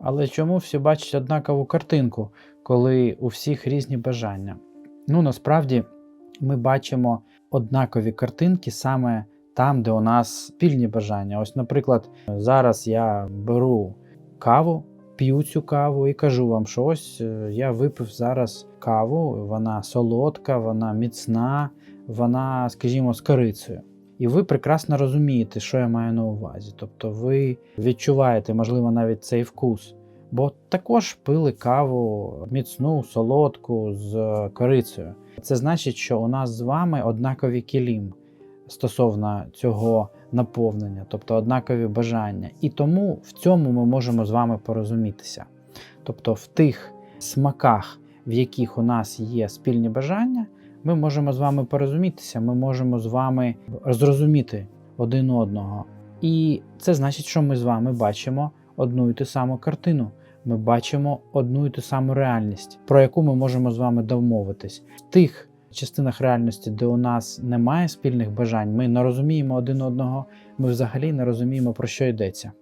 Але чому всі бачать однакову картинку, коли у всіх різні бажання? Ну насправді ми бачимо однакові картинки саме там, де у нас спільні бажання. Ось, наприклад, зараз я беру каву, п'ю цю каву і кажу вам, що ось е, я випив зараз каву, вона солодка, вона міцна, вона, скажімо, з корицею. І ви прекрасно розумієте, що я маю на увазі. Тобто ви відчуваєте, можливо, навіть цей вкус. Бо також пили каву міцну, солодку з корицею. Це значить, що у нас з вами однакові кілім стосовно цього наповнення, тобто однакові бажання. І тому в цьому ми можемо з вами порозумітися. Тобто, в тих смаках, в яких у нас є спільні бажання, ми можемо з вами порозумітися, ми можемо з вами зрозуміти один одного. І це значить, що ми з вами бачимо одну і ту саму картину. Ми бачимо одну і ту саму реальність, про яку ми можемо з вами домовитись. В тих частинах реальності, де у нас немає спільних бажань, ми не розуміємо один одного, ми взагалі не розуміємо, про що йдеться.